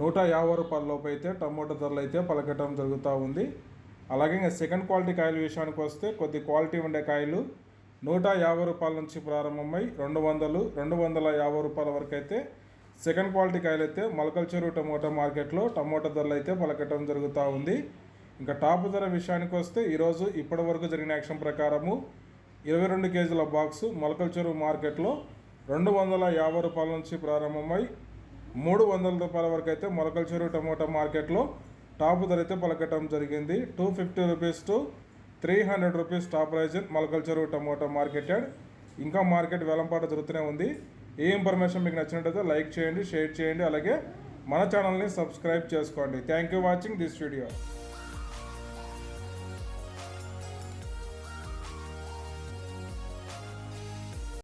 నూట యాభై రూపాయల లోపు అయితే టమోటా ధరలు అయితే పలకటం జరుగుతూ ఉంది. అలాగే ఇంకా సెకండ్ క్వాలిటీ కాయల విషయానికి వస్తే కొద్ది క్వాలిటీ ఉండే కాయలు నూట యాభై రూపాయల నుంచి ప్రారంభమై రెండు వందలు రెండు వందల యాభై రూపాయల వరకు అయితే సెకండ్ క్వాలిటీ కాయలు అయితే మొలకల చెరువు టమోటా మార్కెట్లో టమోటా ధరలు అయితే పలకటం జరుగుతూ ఉంది. ఇంకా టాప్ ధర విషయానికి వస్తే ఈరోజు ఇప్పటి వరకు జరిగిన యాక్షన్ ప్రకారము ఇరవై రెండు కేజీల బాక్సు మొలకల చెరువు మార్కెట్లో రెండు వందల యాభై రూపాయల నుంచి ప్రారంభమై మూడు వందల రూపాయల వరకు అయితే మొలకల చెరువు టమోటా మార్కెట్లో టాప్ ధర అయితే పలకటం జరిగింది. Two fifty rupees to three hundred rupees top prize Molakalacheruvu tomato marketed. ఇంకా మార్కెట్ వేలంపాట జరుగుతూనే ఉంది. ఈ ఇన్ఫర్మేషన్ మీకు నచ్చినట్టయితే లైక్ చేయండి షేర్ చేయండి. అలాగే మన ఛానల్ని సబ్స్క్రైబ్ చేసుకోండి. Thank you watching this video.